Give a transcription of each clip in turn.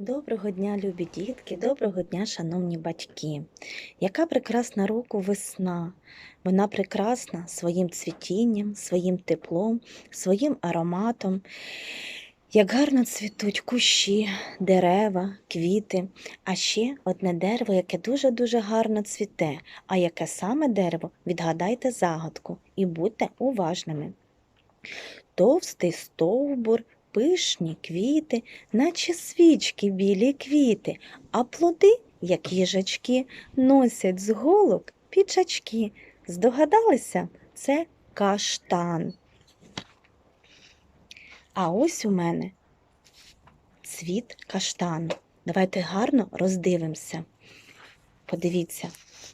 Доброго дня, любі дітки, доброго дня, шановні батьки. Яка прекрасна року весна. Вона прекрасна своїм цвітінням, своїм теплом, своїм ароматом. Як гарно цвітуть кущі, дерева, квіти, а ще одне дерево, яке дуже-дуже гарно цвіте. А яке саме дерево? Відгадайте загадку і будьте уважними. Товстий стовбур, пишні квіти, наче свічки білі квіти, а плоди, як їжачки, носять з голок пічачки. Здогадалися? Це каштан. А ось у мене цвіт каштану. Давайте гарно роздивимося. Подивіться,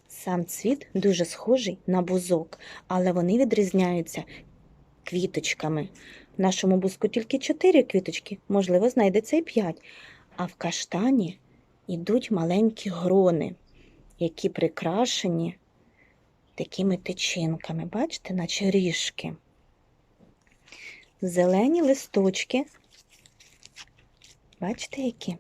сам цвіт дуже схожий на бузок, але вони відрізняються квіточками. В нашому буску тільки чотири квіточки, можливо, знайдеться і п'ять. А в каштані йдуть маленькі грони, які прикрашені такими тичинками, бачите, наче ріжки. Зелені листочки. Бачите, які?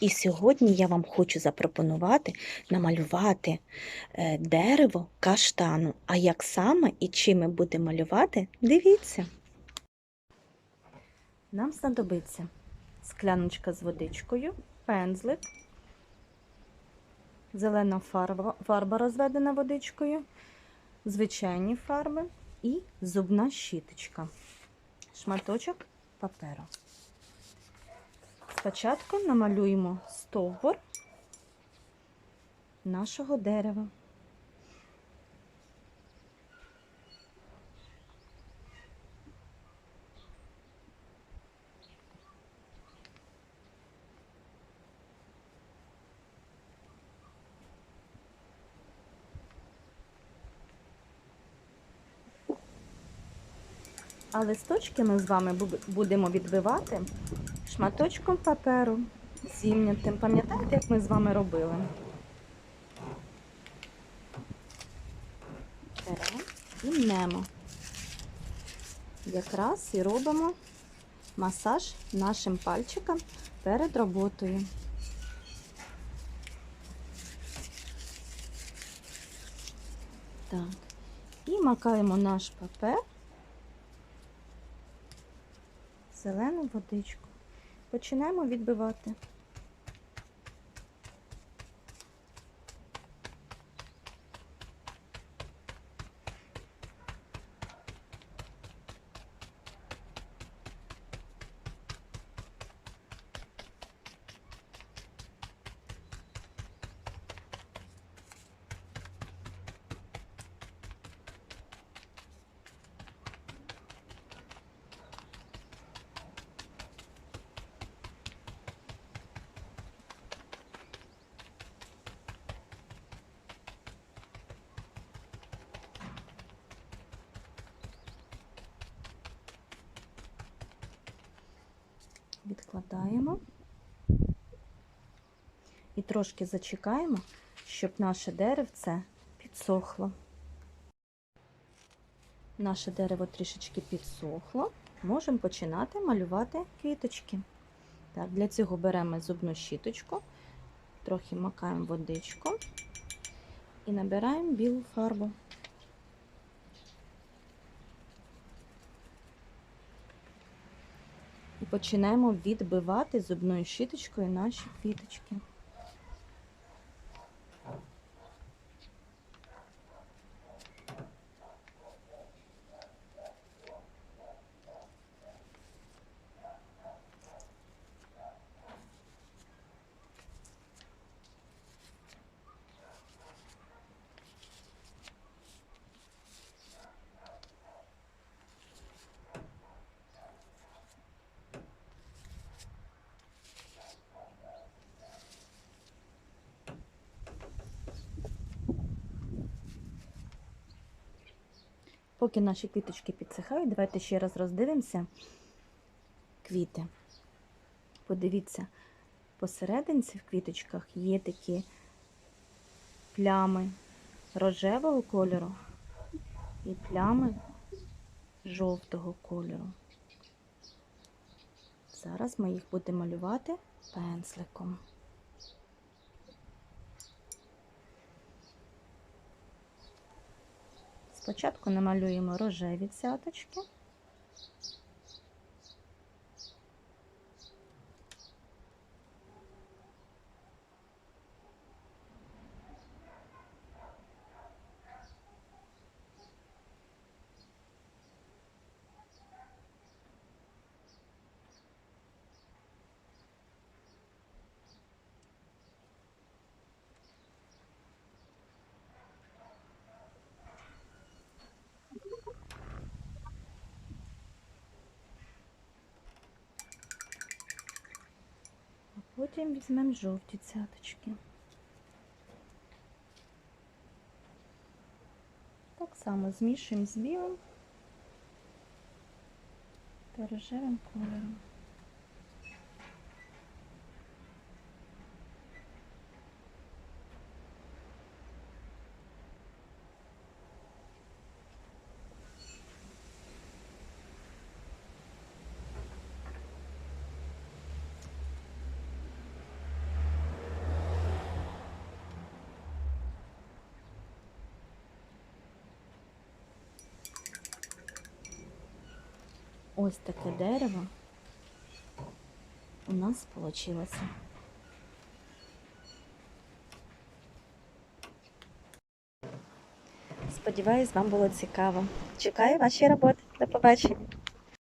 І сьогодні я вам хочу запропонувати намалювати е, дерево каштану. А як саме і чим ми будемо малювати, дивіться. Нам знадобиться скляночка з водичкою, пензлик, зелена фарба, фарба розведена водичкою, звичайні фарби і зубна щіточка, шматочок паперу. Спочатку намалюємо стовбур нашого дерева. А листочки ми з вами будемо відбивати шматочком паперу зімнятим. Пам'ятаєте, як ми з вами робили? Беремо і мнемо. Якраз і робимо масаж нашим пальчикам перед роботою. Так. І макаємо наш папер в зелену водичку. Починаємо відбивати. Відкладаємо і трошки зачекаємо, щоб наше деревце підсохло. Наше дерево трішечки підсохло. Можемо починати малювати квіточки. Так, для цього беремо зубну щіточку, трохи макаємо водичку і набираємо білу фарбу. Починаємо відбивати зубною щіточкою наші квіточки. Поки наші квіточки підсихають, давайте ще раз роздивимося квіти. Подивіться, посерединці в квіточках є такі плями рожевого кольору і плями жовтого кольору. Зараз ми їх будемо малювати пензликом. Спочатку намалюємо рожеві цяточки. Потім візьмемо жовті цяточки. Так само змішуємо з білим та рожевим кольором. Ось таке дерево у нас вийшло. Сподіваюсь, вам було цікаво. Чекаю ваші роботи. До побачення.